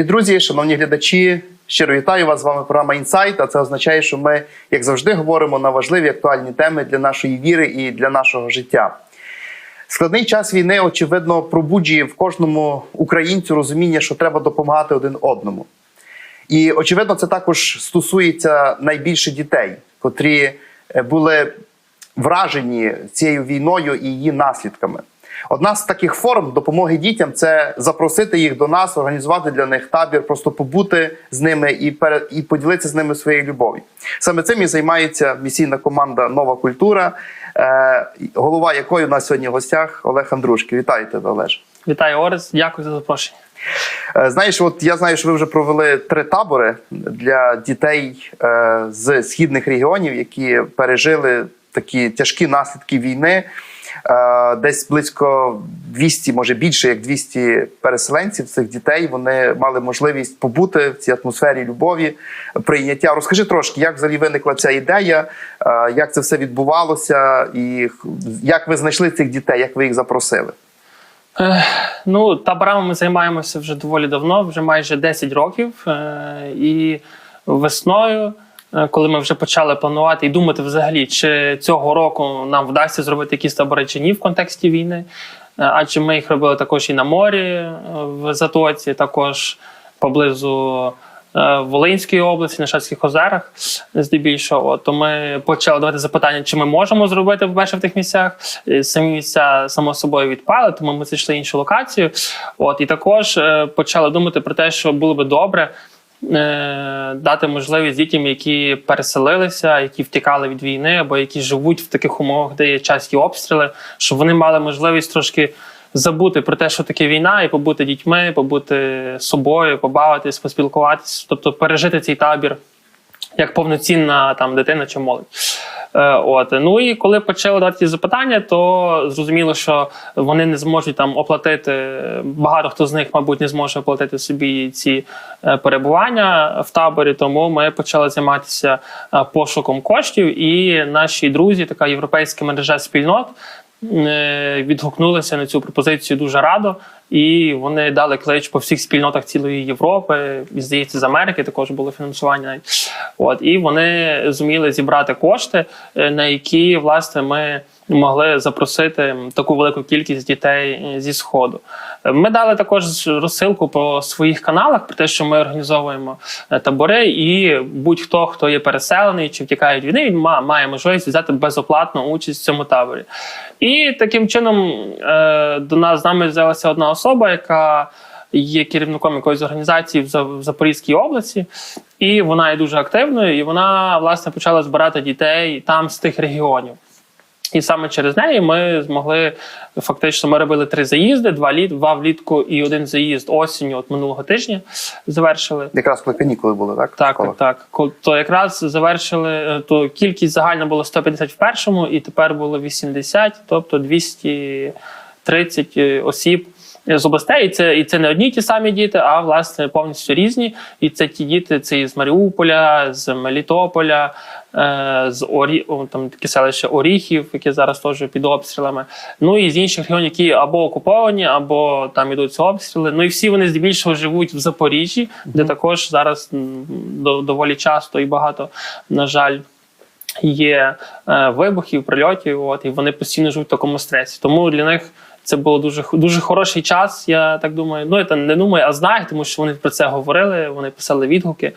Дорогі друзі, шановні глядачі, щиро вітаю вас. З вами програма Інсайт. А це означає, що ми, як завжди, говоримо на важливі актуальні теми для нашої віри і для нашого життя. Складний час війни, очевидно, пробуджує в кожному українцю розуміння, що треба допомагати один одному. І очевидно, це також стосується найбільше дітей, котрі е, були вражені цією війною і її наслідками. Одна з таких форм допомоги дітям це запросити їх до нас, організувати для них табір, просто побути з ними і пере, і поділитися з ними своєю любов'ю. Саме цим і займається місійна команда Нова культура, е, голова якої у нас сьогодні в гостях Олег Андрушки. Вітаю тебе, Олеж. Вітаю, Орес. Дякую за запрошення. Е, Знаєш, от я знаю, що ви вже провели три табори для дітей е, з східних регіонів, які пережили такі тяжкі наслідки війни. Е, Десь близько 200, може більше як 200 переселенців цих дітей. Вони мали можливість побути в цій атмосфері любові, прийняття. Розкажи трошки, як взагалі виникла ця ідея, е, як це все відбувалося, і як ви знайшли цих дітей, як ви їх запросили? Е, ну, таборами ми займаємося вже доволі давно, вже майже 10 років. І весною, коли ми вже почали планувати і думати взагалі, чи цього року нам вдасться зробити якісь табори чи ні в контексті війни. Е, адже ми їх робили також і на морі е, в Затоці, також поблизу. е, Волинської області, на Шацьких озерах, здебільшого, то ми почали давати запитання, чи ми можемо зробити вперше в тих місцях. Е, Самі місця само собою відпали, тому ми знайшли іншу локацію. От і також е, почали думати про те, що було би добре е, дати можливість дітям, які переселилися, які втікали від війни, або які живуть в таких умовах, де є часті обстріли, щоб вони мали можливість трошки. Забути про те, що таке війна, і побути дітьми, побути собою, побавитись, поспілкуватись, тобто пережити цей табір як повноцінна там дитина чи молодь. Е, от ну і коли почали дати ці запитання, то зрозуміло, що вони не зможуть там оплатити. Багато хто з них, мабуть, не зможе оплатити собі ці е, перебування в таборі. Тому ми почали займатися е, пошуком коштів, і наші друзі, така європейська мережа спільнот. Е, Відгукнулися на цю пропозицію дуже радо, і вони дали клич по всіх спільнотах цілої Європи. І, здається, з Америки також було фінансування. От і вони зуміли зібрати кошти, е, на які власне ми могли запросити таку велику кількість дітей е, зі сходу. Е, Ми дали також розсилку по своїх каналах про те, що ми організовуємо е, табори, і будь-хто, хто є переселений чи втікає від війни, він має можливість взяти безоплатну участь в цьому таборі. І таким чином до нас з нами взялася одна особа, яка є керівником якоїсь організації в За- в Запорізькій області, і вона є дуже активною. І вона власне почала збирати дітей там з тих регіонів. І саме через неї ми змогли фактично. Ми робили три заїзди: два літ, два влітку і один заїзд осінню. От минулого тижня завершили. Якраз коли канікули були, так? Так, так, так. То якраз завершили, е, то кількість загальна була 150 в першому, і тепер було 80, тобто 230 е, осіб з областей. І це, і це не одні ті самі діти, а власне повністю різні. І це ті діти, це із Маріуполя, з Мелітополя, е, з Орі... там таке селище Оріхів, яке зараз теж під обстрілами. Ну і з інших регіонів, які або окуповані, або там ідуть обстріли. Ну і всі вони здебільшого живуть в Запоріжжі, де також зараз доволі часто і багато, на жаль. Є е, вибухів, прильотів, от і вони постійно живуть в такому стресі. Тому для них це було дуже дуже хороший час. Я так думаю. Ну я та не думаю, а знаю, тому що вони про це говорили. Вони писали відгуки.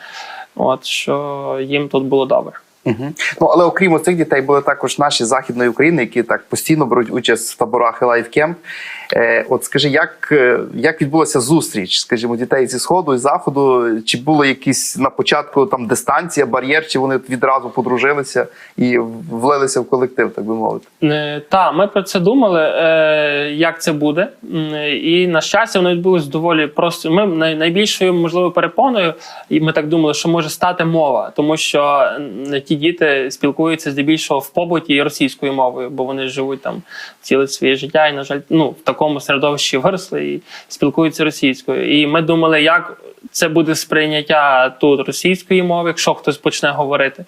От що їм тут було добре. Угу. Ну але окрім цих дітей були також наші західної України, які так постійно беруть участь в таборах і лайфкемп. Е, от скажи, як, е, як відбулася зустріч, скажімо, дітей зі сходу і заходу? Чи було якісь на початку там дистанція, бар'єр, чи вони відразу подружилися і влилися в колектив, так би мовити? Е, Та, ми про це думали, як це буде. І на щастя, воно відбулось доволі просто. Ми найбільшою можливо перепоною, і ми так думали, що може стати мова, тому що ті діти спілкуються здебільшого в побуті російською мовою, бо вони живуть там ціле своє життя, і на жаль, ну в такому такому середовищі виросли і спілкуються російською. І ми думали, як це буде сприйняття тут російської мови, якщо хтось почне говорити.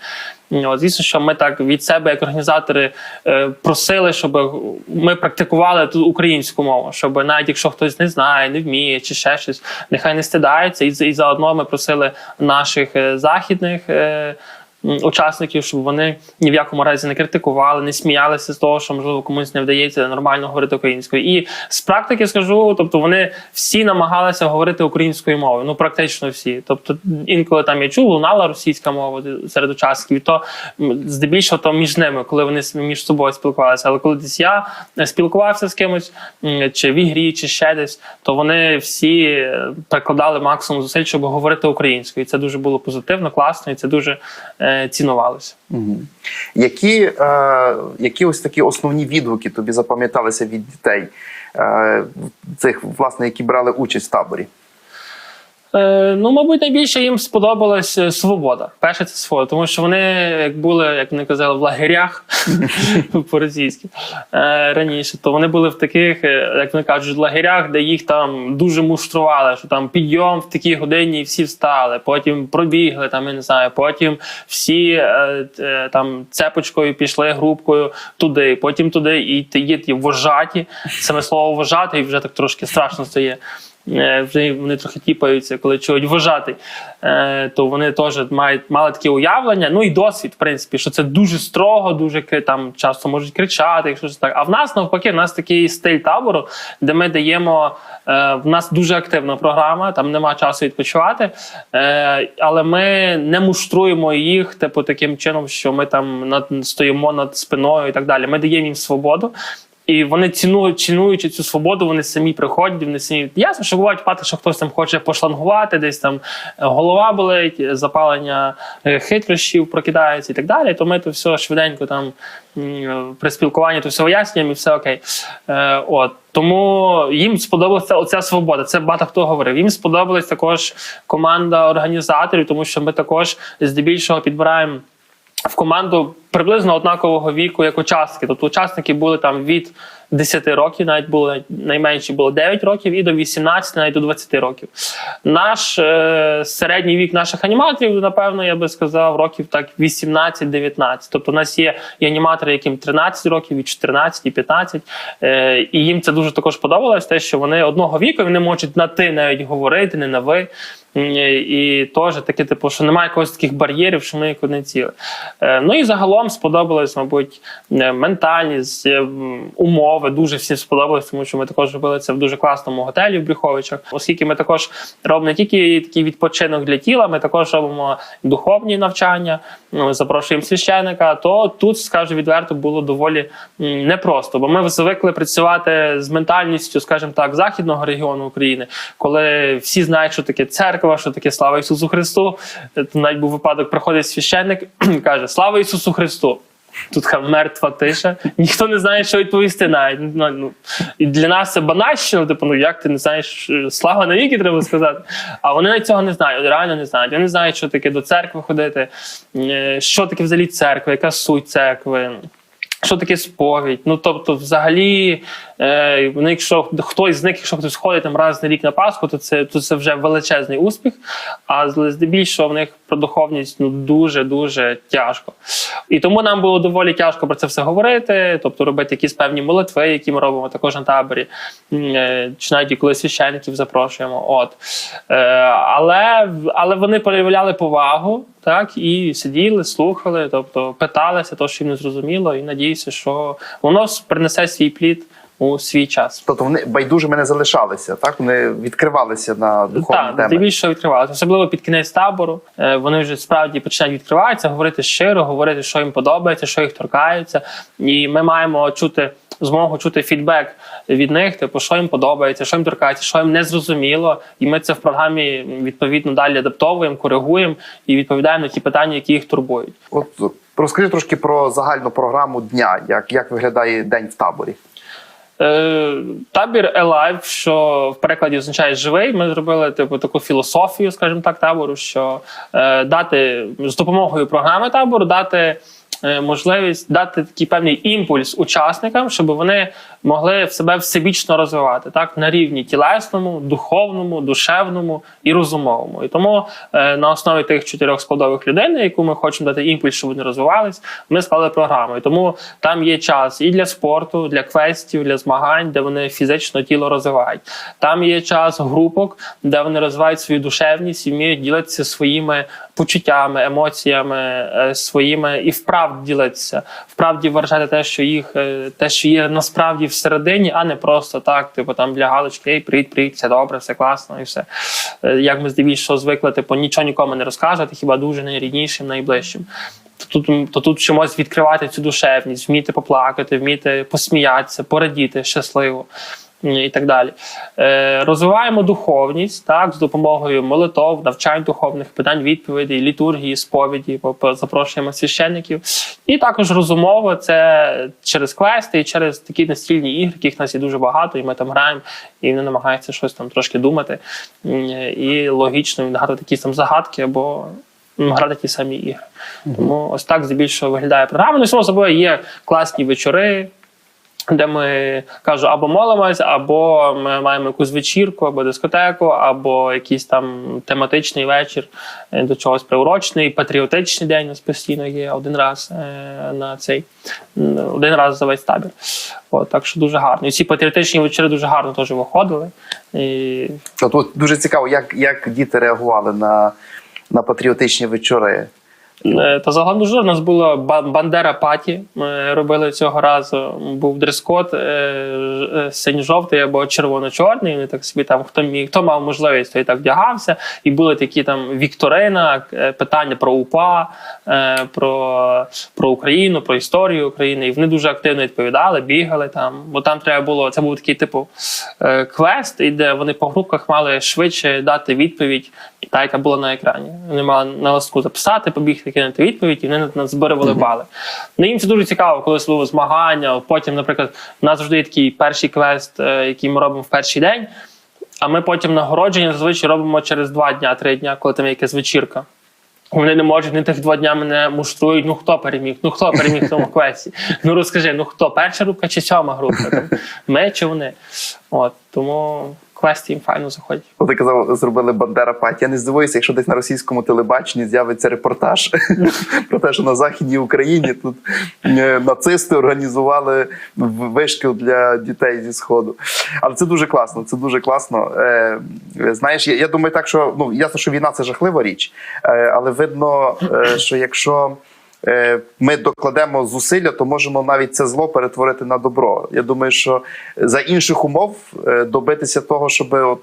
От, звісно, що ми так від себе, як організатори, е, просили, щоб ми практикували тут українську мову, щоб навіть якщо хтось не знає, не вміє чи ще щось, нехай не стидається. І, і заодно ми просили наших е, західних. Е, Учасників, щоб вони ні в якому разі не критикували, не сміялися з того, що можливо комусь не вдається нормально говорити українською. І з практики скажу, тобто вони всі намагалися говорити українською мовою. Ну практично всі. Тобто, інколи там я чув, лунала російська мова серед учасників, і то здебільшого то між ними, коли вони між собою спілкувалися. Але коли десь я е, спілкувався з кимось, чи в ігрі, чи ще десь, то вони всі е, прикладали максимум зусиль, щоб говорити українською. І це дуже було позитивно, класно, і це дуже е, Угу. Які, е, які ось такі основні відгуки тобі запам'яталися від дітей, е, цих, власне, які брали участь в таборі? Е, ну, мабуть, найбільше їм сподобалась е, свобода. Перше, це свобода, тому що вони як були, як вони казали, в лагерях по-російськи е, раніше, то вони були в таких, як вони кажуть, лагерях, де їх там дуже муштрували, що там підйом в такій годині і всі встали, потім пробігли, там я не знаю, потім всі там цепочкою пішли групкою туди, потім туди, і є ті вожаті. Саме слово вожати, і вже так трошки страшно стає. Е, вже вони трохи тіпаються, коли чують вважати, е, то вони теж мають мали таке уявлення. Ну і досвід, в принципі, що це дуже строго, дуже там часто можуть кричати, якщо щось так. А в нас навпаки, в нас такий стиль табору, де ми даємо. е, В нас дуже активна програма, там нема часу відпочивати, але ми не муштруємо їх, типу, таким чином, що ми там над стоїмо над спиною і так далі. Ми даємо їм свободу. І вони цінують, цінуючи цю свободу, вони самі приходять, вони самі. Ясно, що бувають випадки, що хтось там хоче пошлангувати, десь там е, голова болить, е, запалення е, хитрощів прокидається і так далі. То ми то все швиденько там при спілкуванні то все вияснюємо і все окей. Е, от. Тому їм сподобалася оця свобода. Це багато хто говорив. Їм сподобалась також команда організаторів, тому що ми також здебільшого підбираємо в команду приблизно однакового віку, як учасники. Тобто учасники були там від 10 років, навіть було найменші було 9 років, і до 18, навіть до 20 років. Наш е, середній вік наших аніматорів, напевно, я би сказав, років так 18-19. Тобто, у нас є і аніматори, яким 13 років, і 14, і 15. Е, і їм це дуже також подобалось, те, що вони одного віку вони можуть на ти навіть говорити, не на ви. І теж таке, типу, що немає якогось таких бар'єрів, що ми як одне ціле. Е, Ну і загалом сподобалось, мабуть, е, ментальність, е, умови. Дуже всім сподобалось, тому що ми також робили це в дуже класному готелі в Брюховичах. Оскільки ми також робимо не тільки такий відпочинок для тіла, ми також робимо духовні навчання. ну, Ми запрошуємо священника. То тут, скажу відверто, було доволі непросто, бо ми звикли працювати з ментальністю, скажімо так, західного регіону України, коли всі знають, що таке церква, що таке слава Ісусу Христу. То Навіть був випадок, приходить священник, каже: Слава Ісусу Христу! Тут мертва тиша. Ніхто не знає, що відповісти навіть. Ну, ну, і для нас це банальщина, типу, ну як ти не знаєш, е, слава навіки треба сказати. А вони навіть цього не знають, реально не знають. Вони не знають, що таке до церкви ходити, е, що таке взагалі церква, яка суть церкви. Що таке сповідь? Ну тобто, взагалі, е, вони, якщо хтось з них, якщо хтось ходить там раз на рік на Пасху, то це то це вже величезний успіх. А здебільшого в них про духовність ну дуже дуже тяжко. І тому нам було доволі тяжко про це все говорити, тобто робити якісь певні молитви, які ми робимо також на таборі, е, чи навіть коли священників запрошуємо. От е, але, але вони проявляли повагу. Так, і сиділи, слухали, тобто питалися, то, що їм не зрозуміло, і надіюся, що воно принесе свій плід у свій час. Тобто вони байдужими не залишалися, так? Вони відкривалися на духовні Так, теми. здебільшого відкривалися, особливо під кінець табору. Е, Вони вже справді починають відкриватися, говорити щиро, говорити, що їм подобається, що їх торкається. І ми маємо чути змогу чути фідбек від них, типу, що їм подобається, що їм торкається, що їм не зрозуміло. І ми це в програмі відповідно далі адаптовуємо, коригуємо і відповідаємо на ті питання, які їх турбують. От розкажи трошки про загальну програму дня, як, як виглядає день в таборі. Е, табір Alive, що в перекладі означає живий. Ми зробили типу таку філософію, скажімо так, табору, що е, дати з допомогою програми табору дати можливість дати такий певний імпульс учасникам, щоб вони могли в себе всебічно розвивати так на рівні тілесному, духовному, душевному і розумовому. І тому е, на основі тих чотирьох складових людей, на яку ми хочемо дати імпульс, щоб вони розвивались, ми склали програму. І тому там є час і для спорту, для квестів, для змагань, де вони фізично тіло розвивають. Там є час групок, де вони розвивають свою душевність і вміють ділитися своїми почуттями, емоціями, е, своїми і вправді ділитися, вправді виражати те, що їх е, те, що є насправді всередині, а не просто так, типу там для галочки, ей, привіт, привіт, все добре, все класно і все. Е, Як ми здебільшого звикли, типу, нічого нікому не розказувати, хіба дуже найріднішим, найближчим. То тут, то тут вчимось відкривати цю душевність, вміти поплакати, вміти посміятися, порадіти щасливо і так далі. Е, розвиваємо духовність так, з допомогою молитов, навчань духовних питань, відповідей, літургії, сповіді, по- по- запрошуємо священників. І також розумово це через квести і через такі настільні ігри, яких нас є дуже багато, і ми там граємо, і вони намагаються щось там трошки думати і логічно відгадувати якісь там загадки або грати ті самі ігри. Тому ось так здебільшого виглядає програма. Ну, і само собою є класні вечори, де ми кажу, або молимось, або ми маємо якусь вечірку, або дискотеку, або якийсь там тематичний вечір е, до чогось приурочений, патріотичний день у нас постійно є один раз е, на цей один раз за весь табір. От, так що дуже гарно. І ці патріотичні вечори дуже гарно теж виходили. І От, от дуже цікаво, як, як діти реагували на, на патріотичні вечори. Е, Та загалом дуже у нас було ба- Бандера Паті. Ми робили цього разу. Був дрес-код е, е, синьо-жовтий або червоно-чорний. Вони так собі там хто міг, хто мав можливість, той так вдягався. І були такі там вікторина, питання про УПА, про, про Україну, про історію України. І вони дуже активно відповідали, бігали там. Бо там треба було. Це був такий типу квест, і де вони по групках мали швидше дати відповідь, та яка була на екрані. Вони мали на листку записати, побігти, кинути відповідь, і вони назбирували бали. Ну їм це дуже цікаво, коли слово змагання. Потім, наприклад, у нас завжди є такий перший квест, е, який ми робимо в перший день. А ми потім нагородження зазвичай робимо через два дня, три дня, коли там є якась вечірка. Вони не можуть не тих два дня мене муштрують. Ну хто переміг? Ну хто переміг в тому квесті? Ну розкажи, ну хто? Перша група чи сьома група? Там, ми чи вони? От тому квести їм файно заходять. Ти казав, зробили Бандера Паті. Я не здивуюся, якщо десь на російському телебаченні з'явиться репортаж про те, що на Західній Україні тут е, нацисти організували вишкіл для дітей зі сходу. Але це дуже класно. Це дуже класно. Е, знаєш, я, думаю, так що ну ясно, що війна це жахлива річ, е, але видно, е, що якщо е, ми докладемо зусилля, то можемо навіть це зло перетворити на добро. Я думаю, що за інших умов е, добитися того, щоб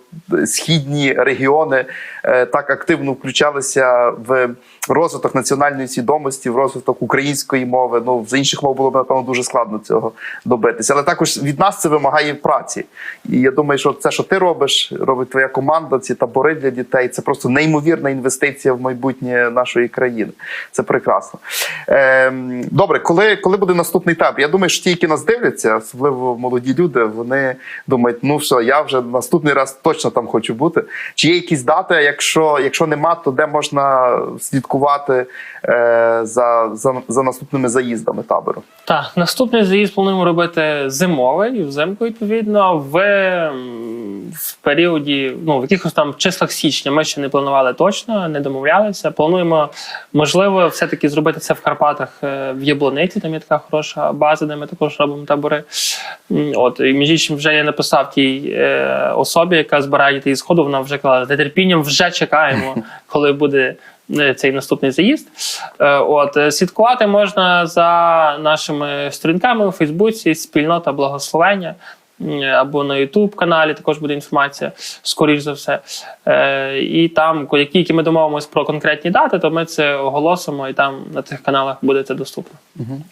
східні регіони е, так активно включалися в розвиток національної свідомості, в розвиток української мови. Ну за інших мов було б напевно дуже складно цього добитися. Але також від нас це вимагає праці. І я думаю, що це, що ти робиш, робить твоя команда, ці табори для дітей. Це просто неймовірна інвестиція в майбутнє нашої країни. Це прекрасно. Ем, добре, коли, коли буде наступний етап? Я думаю, що ті, які нас дивляться, особливо молоді люди, вони думають, ну все, я вже наступний раз точно там хочу бути. Чи є якісь дати? Якщо, якщо нема, то де можна слідкувати е, за, за, за наступними заїздами табору? Так, наступний заїзд плануємо робити зимовий, взимку, відповідно, в, в періоді, ну, в якихось там числах січня ми ще не планували точно, не домовлялися. Плануємо, можливо, все-таки зробити це в Карпатах е, в Яблониці, там є така хороша база, де ми також робимо табори. От, і між іншим, вже я написав тій е, особі, яка збирає дітей з ходу, вона вже казала, з нетерпінням вже чекаємо, коли буде цей наступний заїзд. Е, От е, слідкувати можна за нашими сторінками у Фейсбуці, спільнота благословення. Або на Ютуб каналі також буде інформація, скоріш за все. Е, і там, ко- які, які ми домовимося про конкретні дати, то ми це оголосимо, і там на цих каналах буде це доступно.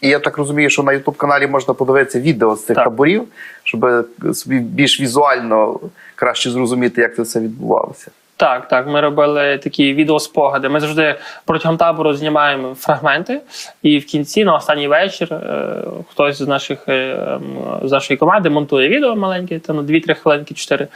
І я так розумію, що на youtube каналі можна подивитися відео з цих Так. таборів, щоб собі більш візуально краще зрозуміти, як це все відбувалося. Так, так, ми робили такі відеоспогади. Ми завжди протягом табору знімаємо фрагменти, і в кінці, на останній вечір, е, хтось з наших е, з нашої команди монтує відео маленьке, там на 2-3 хвилинки, 4,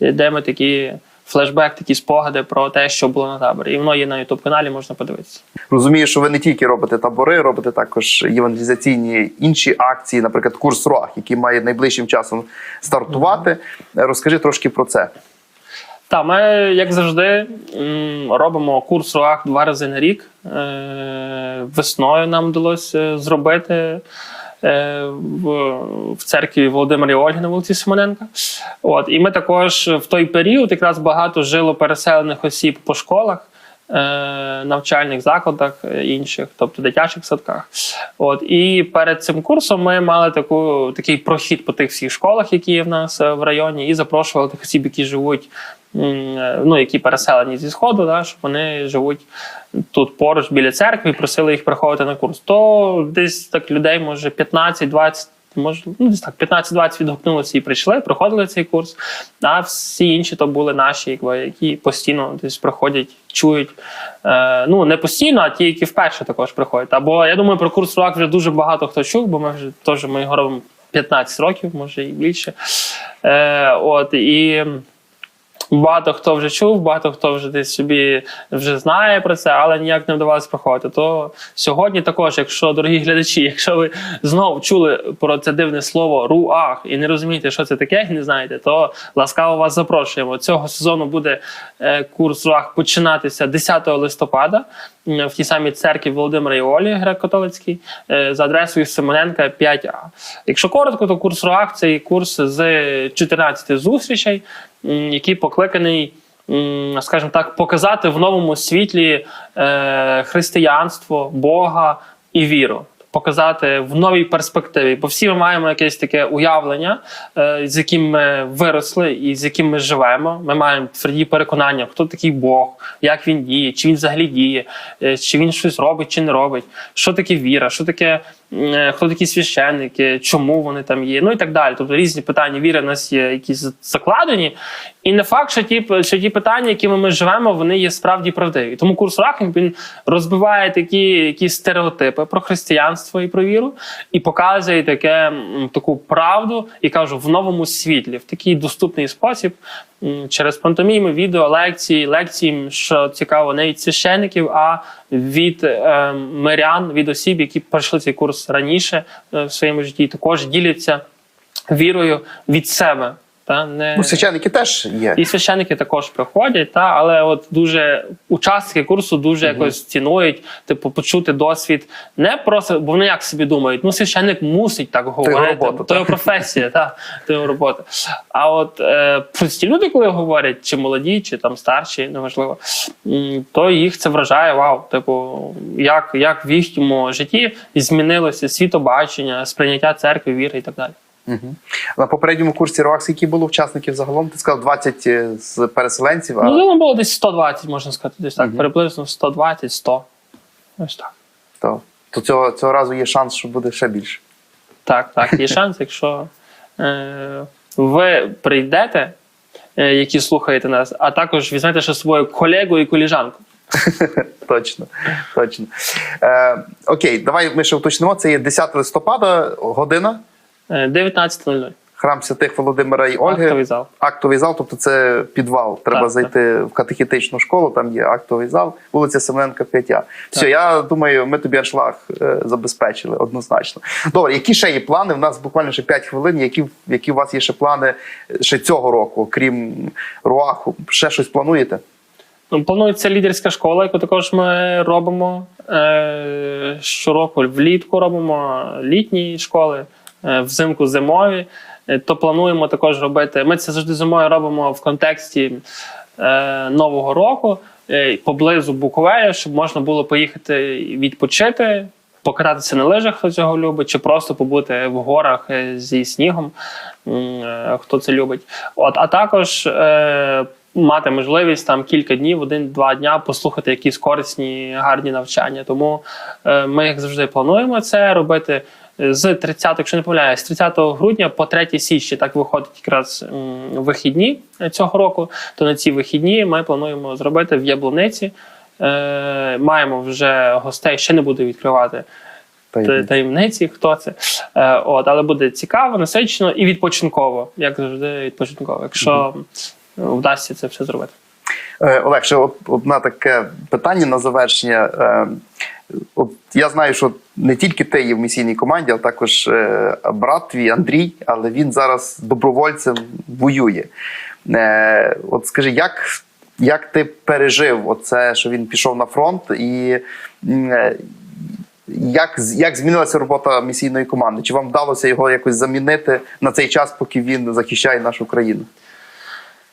де ми такі флешбек, такі спогади про те, що було на таборі. І воно є на ютуб каналі, можна подивитися. Розумію, що ви не тільки робите табори, робите також євангелізаційні інші акції, наприклад, курс РОАХ, який має найближчим часом стартувати. Розкажи трошки про це. Так, ми, як завжди, робимо курс РОАК два рази на рік. Е, Весною нам вдалося зробити е, в, церкві Володимира Ольги на вулиці Симоненка. От, і ми також в той період якраз багато жило переселених осіб по школах. е, Навчальних закладах інших, тобто дитячих садках. От і перед цим курсом ми мали таку такий прохід по тих всіх школах, які є в нас в районі, і запрошували тих осіб, які живуть ну, які переселені зі сходу, да, що вони живуть тут поруч біля церкви, просили їх приходити на курс. То десь так людей, може, 15-20. Може, ну десь так 15-20 відгукнулися і прийшли, проходили цей курс. А всі інші то були наші, якби, які постійно десь приходять, чують. Е, ну не постійно, а ті, які вперше також приходять. Або я думаю, про курс РУАК вже дуже багато хто чув, бо ми вже теж ми його робимо 15 років, може і більше. Е, от і. Багато хто вже чув, багато хто вже десь собі вже знає про це, але ніяк не вдавалося проходити. То сьогодні також, якщо дорогі глядачі, якщо ви знову чули про це дивне слово руах і не розумієте, що це таке, не знаєте, то ласкаво вас запрошуємо. Цього сезону буде е, курс руах починатися 10 листопада в тій самій церкві Володимира і Олі греко-католицькій е, за адресою Симоненка 5А. Якщо коротко, то курс руах це курс з 14 зустрічей м, який покликаний, скажімо так, показати в новому світлі е, християнство, Бога і віру. Показати в новій перспективі, бо всі ми маємо якесь таке уявлення, е, з яким ми виросли і з яким ми живемо. Ми маємо тверді переконання, хто такий Бог, як він діє, чи він взагалі діє, е, чи він щось робить, чи не робить, що таке віра, що таке, хто такі священники, чому вони там є, ну і так далі. Тобто різні питання віри в нас є якісь закладені. І не факт, що ті, що ті питання, якими ми живемо, вони є справді правдиві. Тому курс Рахінг він розбиває такі якісь стереотипи про християнство і про віру, і показує таке, таку правду, і кажу, в новому світлі, в такий доступний спосіб, через пантоміми, відео, лекції, лекції, що цікаво, не від священиків, а від е, мирян, від осіб, які пройшли цей курс раніше е, в своєму житті, також діляться вірою від себе. Та, не... Ну, священники теж є. І священники також приходять, та але от дуже учасники курсу дуже якось цінують, типу, почути досвід. Не просто, бо вони як собі думають, ну священник мусить так говорити, робота, то його професія, та то його робота. А от е, прості люди, коли говорять, чи молоді, чи там старші, неважливо, то їх це вражає. Вау, типу, як, як в їхньому житті змінилося світобачення, сприйняття церкви, віри і так далі. Угу. На попередньому курсі РОАК скільки було учасників загалом? Ти сказав 20 з переселенців, а Ну, ну, було десь 120, можна сказати, десь так, Мгм. приблизно 120, 100. Ось так. то, то цього, цього разу є шанс, що буде ще більше. Так, так, є шанс, якщо е, ви прийдете, е, які слухаєте нас, а також візьмете ще свою колегу і коліжанку. Точно, точно. Е, окей, давай ми ще уточнимо. Це є 10 листопада, година, Е, 19.00. храм святих Володимира і Ольги. Актовий зал. Актовий зал, тобто це підвал. Треба Так, зайти в катехітичну школу, там є актовий зал, вулиця Семененка 5. Все, я думаю, ми тобі аншлаг е, забезпечили однозначно. Добре, які ще є плани? У нас буквально ще 5 хвилин. Які, які у вас є ще плани ще цього року, крім Руаху? Ще щось плануєте? Ну, планується лідерська школа, яку також ми робимо е, щороку влітку робимо літні школи, е, взимку зимові. Е, То плануємо також робити. Ми це завжди зимою робимо в контексті е, Нового року е, поблизу Буковеля, щоб можна було поїхати відпочити, покататися на лижах, хто цього любить, чи просто побути в горах е, зі снігом, е, хто це любить. От, а також е, мати можливість там кілька днів, один-два дня послухати якісь корисні, гарні навчання. Тому е, ми, як завжди, плануємо це робити. З 30, якщо не помиляюсь, з 30 грудня по 3 січні так виходить якраз вихідні цього року. То на ці вихідні ми плануємо зробити в Яблуниці. Е, маємо вже гостей, ще не буду відкривати та- таємниці, хто це. Е, от, але буде цікаво, насичено і відпочинково, як завжди, відпочинково. Якщо вдасться це все зробити. Е, Олег, ще одне таке питання на завершення. Е, От я знаю, що не тільки ти є в місійній команді, а також е, брат твій Андрій, але він зараз добровольцем воює. Е, От скажи, як, як ти пережив оце, що він пішов на фронт, і е, як, як змінилася робота місійної команди? Чи вам вдалося його якось замінити на цей час, поки він захищає нашу країну?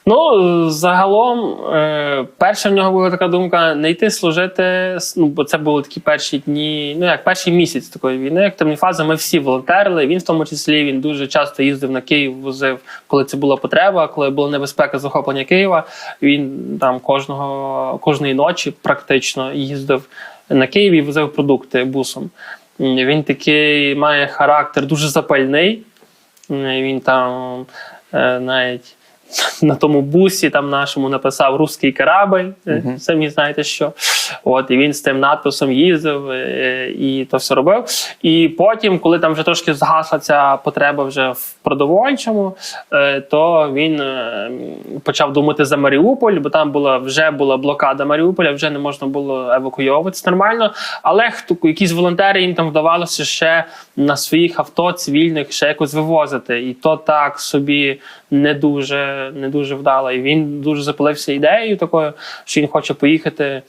Ну, загалом, е, перша в нього була така думка не йти служити. Ну, бо це були такі перші дні, ну як перший місяць такої війни. Як темні фази, ми всі волонтерили. Він в тому числі він дуже часто їздив на Київ, возив, коли це була потреба, коли була небезпека захоплення Києва. Він там кожного кожної ночі практично їздив на Київ і возив продукти бусом. Він такий має характер дуже запальний. Він там е, навіть на тому бусі там нашому написав Руський корабль. Угу. Самі знаєте що. От, і він з тим надписом їздив е, і то все робив. І потім, коли там вже трошки згасла ця потреба вже в продовольчому, е, то він е, почав думати за Маріуполь, бо там була вже була блокада Маріуполя, вже не можна було евакуйовуватися нормально. Але хто якісь волонтери їм там вдавалося ще на своїх авто цивільних ще якось вивозити. І то так собі не дуже, не дуже вдало. І він дуже запалився ідеєю такою, що він хоче поїхати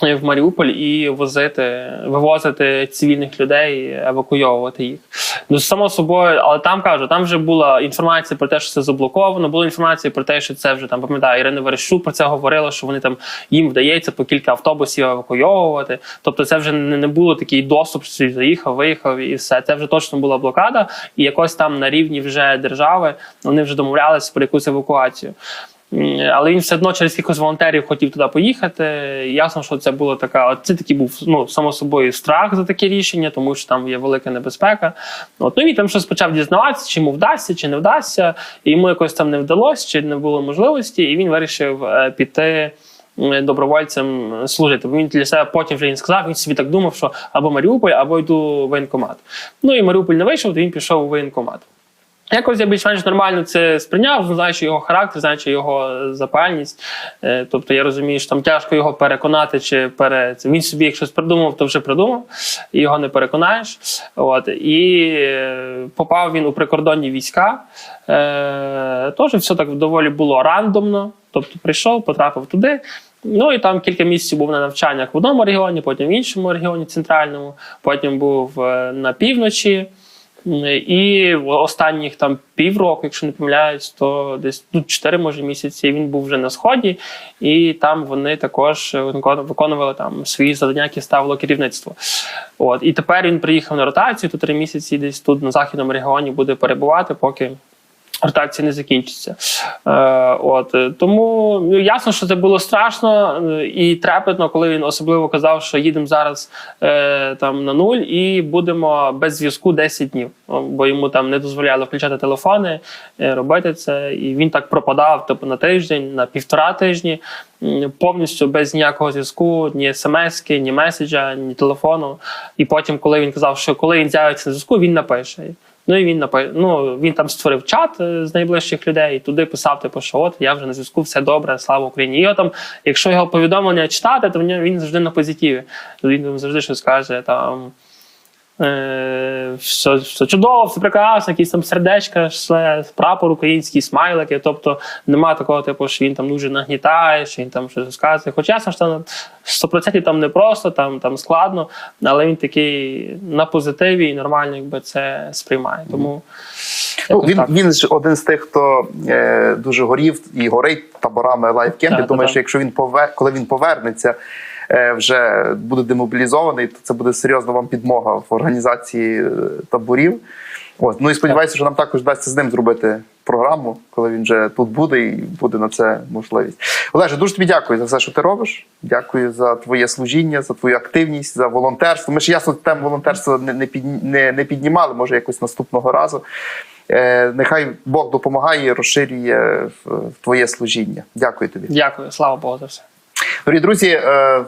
в Маріуполь і возити, вивозити цивільних людей, евакуйовувати їх. Ну, само собою, але там кажу, там вже була інформація про те, що це заблоковано. Була інформація про те, що це вже там пам'ятаю, Ірина Верещук про це говорила, що вони там їм вдається по кілька автобусів евакуйовувати. Тобто, це вже не, було такий доступ, що заїхав, виїхав і все. Це вже точно була блокада, і якось там на рівні вже держави вони вже домовлялися про якусь евакуацію. М, Але він все одно через якихось волонтерів хотів туди поїхати. Ясно, що це було така. Це такий був ну само собою страх за таке рішення, тому що там є велика небезпека. От ну він там щось почав дізнаватися, чи йому вдасться, чи не вдасться. І йому якось там не вдалося, чи не було можливості, і він вирішив е, піти. Добровольцем служити. Бо він для себе потім вже він сказав, він собі так думав, що або Маріуполь, або йду в воєнкомат. Ну і Маріуполь не вийшов, то він пішов у воєнкомат. Якось я більш-менш нормально це сприйняв, знаючи його характер, знаючи його запальність. Е, Тобто я розумію, що там тяжко його переконати, чи пере... він собі, як щось придумав, то вже придумав, і його не переконаєш. От. І е, попав він у прикордонні війська. Е, Теж все так доволі було рандомно. Тобто прийшов, потрапив туди. Ну і там кілька місяців був на навчаннях в одному регіоні, потім в іншому регіоні центральному, потім був е, на півночі. І в останніх там півроку, якщо не помиляюсь, то десь ну, 4 може місяці він був вже на сході, і там вони також виконували там свої завдання, які ставило керівництво. От і тепер він приїхав на ротацію, то три місяці десь тут на західному регіоні буде перебувати, поки. Ротація не закінчиться. Е, от е, тому ну, ясно, що це було страшно е, і трепетно, коли він особливо казав, що їдемо зараз там на нуль і будемо без зв'язку 10 днів. Бо йому там не дозволяли включати телефони, робити це. І він так пропадав типу, на тиждень, на півтора тижні, повністю без ніякого зв'язку, ні смски, ні меседжа, ні телефону. І потім, коли він казав, що коли він з'явиться на зв'язку, він напише. Ну і він ну, він там створив чат е, з найближчих людей, і туди писав, типу, що от я вже на зв'язку, все добре, слава Україні. І от там, якщо його повідомлення читати, то він завжди на позитиві. Він завжди щось каже там. Е, все, все чудово, все прекрасно, якісь там сердечка, шле, прапор український, смайлики. Тобто нема такого, типу, що він там дуже нагнітає, що він там щось розказує. Хоч ясно, що там 100% там не просто, там, там складно, але він такий на позитиві і нормально якби це сприймає. Тому Ну, він, так. він ж один з тих, хто е, дуже горів і горить таборами лайфкемпів. Так, Думаю, так, що якщо він повер... коли він повернеться, вже буде демобілізований, то це буде серйозна вам підмога в організації е, таборів. От. Ну і сподіваюся, що нам також вдасться з ним зробити програму, коли він вже тут буде і буде на це можливість. Олеже, дуже тобі дякую за все, що ти робиш. Дякую за твоє служіння, за твою активність, за волонтерство. Ми ж ясно тему волонтерства не, не, не, піднімали, може якось наступного разу. Е, нехай Бог допомагає і в твоє служіння. Дякую тобі. Дякую, слава Богу за все. Дорогі друзі, е,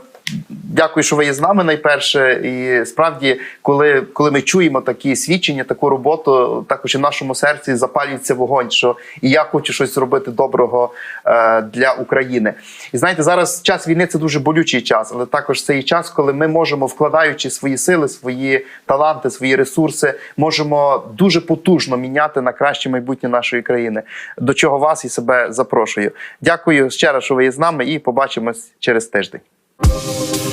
Дякую, що ви є з нами найперше. І справді, коли, коли ми чуємо такі свідчення, таку роботу, також і в нашому серці запалюється вогонь, що і я хочу щось зробити доброго е, для України. І знаєте, зараз час війни це дуже болючий час, але також це і час, коли ми можемо, вкладаючи свої сили, свої таланти, свої ресурси, можемо дуже потужно міняти на краще майбутнє нашої країни. До чого вас і себе запрошую. Дякую ще раз, що ви є з нами, і побачимось через тиждень. Thank you.